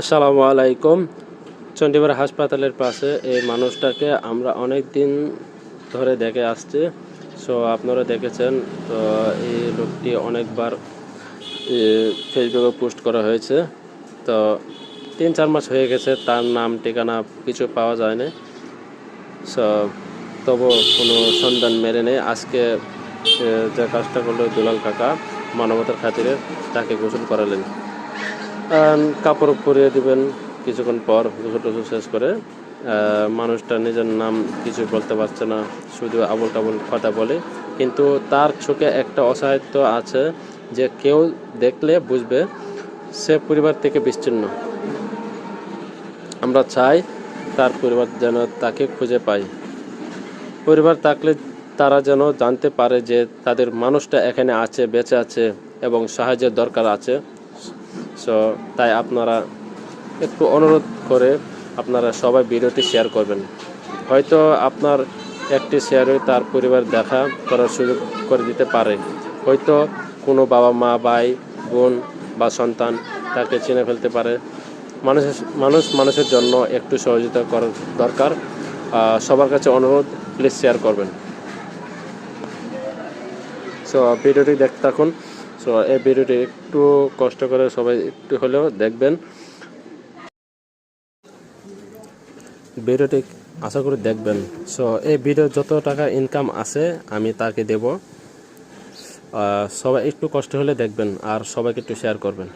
আসসালামু আলাইকুম। চণ্ডীপাড়া হাসপাতালের পাশে এই মানুষটাকে আমরা অনেক দিন ধরে দেখে আসছি। সো আপনারা দেখেছেন, তো এই লোকটি অনেকবার ফেসবুকে পোস্ট করা হয়েছে। তো তিন চার মাস হয়ে গেছে, তার নাম, ঠিকানা কিছু পাওয়া যায়নি। সো তবু কোনো সন্ধান মেরে নেই। আজকে যে কাজটা করল দুলাল কাকা, মানবতার খাতিরে তাকে গোসল করালেন। কাপড় পরিয়ে দিবেন কিছুক্ষণ পর গোসল শেষ করে। মানুষটা নিজের নাম কিছু বলতে পারছে না, শুধু আবল টাবল কথা বলে। কিন্তু তার চোখে একটা অসহায়ত্ব আছে যে কেউ দেখলে বুঝবে সে পরিবার থেকে বিচ্ছিন্ন। আমরা চাই তার পরিবার যেন তাকে খুঁজে পাই পরিবার থাকলে তারা যেন জানতে পারে যে তাদের মানুষটা এখানে আছে, বেঁচে আছে এবং সাহায্যের দরকার আছে। সো তাই আপনারা একটু অনুরোধ করে আপনারা সবাই ভিডিওটি শেয়ার করবেন। হয়তো আপনার একটি শেয়ারে তার পরিবার দেখা করার সুযোগ করে দিতে পারে। হয়তো কোনো বাবা মা, ভাই, বোন বা সন্তান তাকে চিনে ফেলতে পারে। মানুষের, মানুষ মানুষের জন্য একটু সহযোগিতা করার দরকার। সবার কাছে অনুরোধ প্লিজ শেয়ার করবেন। সো, ভিডিওটি দেখতে থাকুন। সো এই ভিডিওটি একটু কষ্ট করে সবাই একটু হলেও দেখবেন। ভিডিওটি আশা করি দেখবেন। সো এই ভিডিও যত টাকা ইনকাম আছে, আমি তাকে দেব। সবাই একটু কষ্ট হলে দেখবেন আর সবাইকে একটু শেয়ার করবেন।